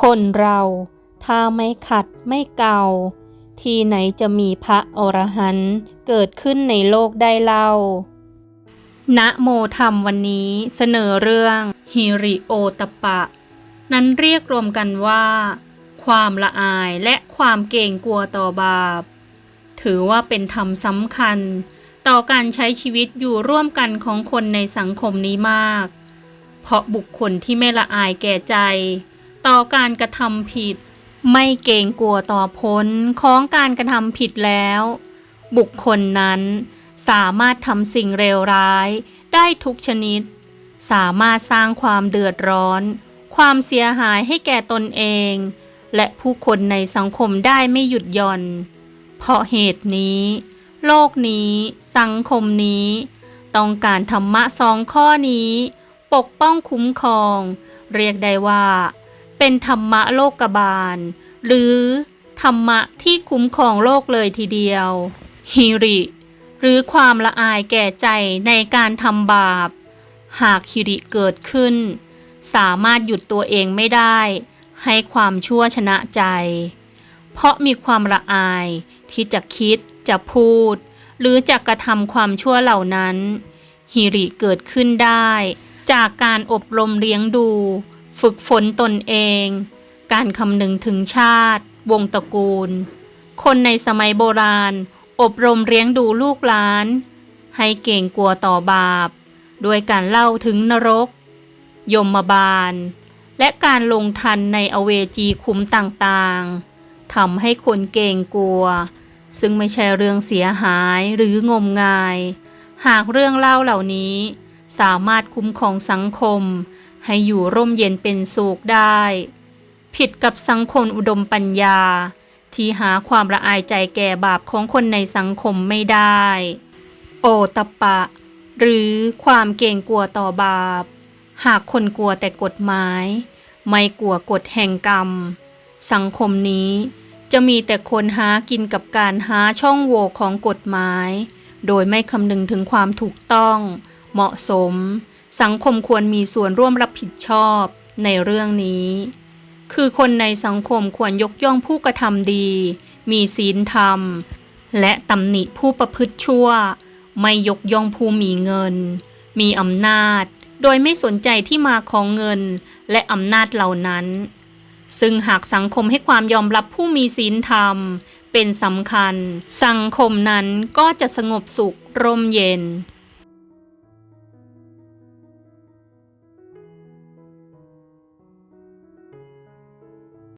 คนเรา ถ้าไม่ขัดไม่เกาที่ไหนจะมีพระอรหันต์เกิดขึ้นในโลกได้เล่านะโมธรรมวันนี้เสนอเรื่องฮิริโอตปะ นั้นเรียกรวมกันว่า ความละอายและความเกรงกลัวต่อบาป ถือว่าเป็นธรรมสำคัญ ต่อการใช้ชีวิตอยู่ร่วมกันของคนในสังคมนี้มาก เพราะบุคคลที่ไม่ละอายแก่ใจ ต่อการกระทำผิด ไม่เกรงกลัวต่อผลของการกระทำผิดแล้ว บุคคลนั้นสามารถทำสิ่งเลวร้ายได้ทุกชนิด สามารถสร้างความเดือดร้อน ความเสียหายให้แก่ตนเอง และผู้คนในสังคมได้ไม่หยุดหย่อน เพราะเหตุนี้ โลกนี้ สังคมนี้ ต้องการธรรมะสองข้อนี้ ปกป้องคุ้มครอง เรียกได้ว่า เป็นธรรมะโลกบาล หรือธรรมะที่คุ้มครองโลกเลยทีเดียว ฮิริ หรือความละอายแก่ใจในการทำบาป หากฮิริเกิดขึ้น สามารถหยุดตัวเองไม่ได้ ให้ความชั่วชนะใจ เพราะมีความละอายที่จะคิดจะพูด หรือจะกระทำความชั่วเหล่านั้นฮิริเกิดขึ้นได้ จากการอบรมเลี้ยงดู ฝึกฝนตนเอง การคำนึงถึงชาติ วงตระกูล คนในสมัยโบราณ อบรมเลี้ยงดูลูกหลาน ให้เก่งกลัวต่อบาป ด้วยการเล่าถึงนรก ยมบาล และการลงทันในอเวจีคุ้มต่างๆทำให้คนเก่งกลัว ซึ่งไม่ใช่เรื่องเสียหายหรืองมงาย หากเรื่องเล่าเหล่านี้ สามารถคุ้มครองสังคม ให้อยู่ร่มเย็นเป็นสุขได้ ผิดกับสังคมอุดมปัญญา ที่หาความละอายใจแก่บาปของคนในสังคมไม่ได้ โอตปะ หรือความเกรงกลัวต่อบาป หากคนกลัวแต่กฎหมาย ไม่กลัวกฎแห่งกรรม สังคมนี้จะมีแต่คนหากินกับการหาช่องโหว่ของกฎหมาย โดยไม่คำนึงถึงความถูกต้อง เหมาะสม สังคมควรมีส่วนร่วมรับผิดชอบในเรื่องนี้ คือคนในสังคมควรยกย่องผู้กระทำดี มีศีลธรรม และตำหนิผู้ประพฤติชั่ว ไม่ยกย่องผู้มีเงิน มีอำนาจ โดยไม่สนใจที่มาของเงินและอำนาจเหล่านั้น ซึ่งหากสังคมให้ความยอมรับผู้มีศีลธรรม เป็นสำคัญ สังคมนั้นก็จะสงบสุขร่มเย็น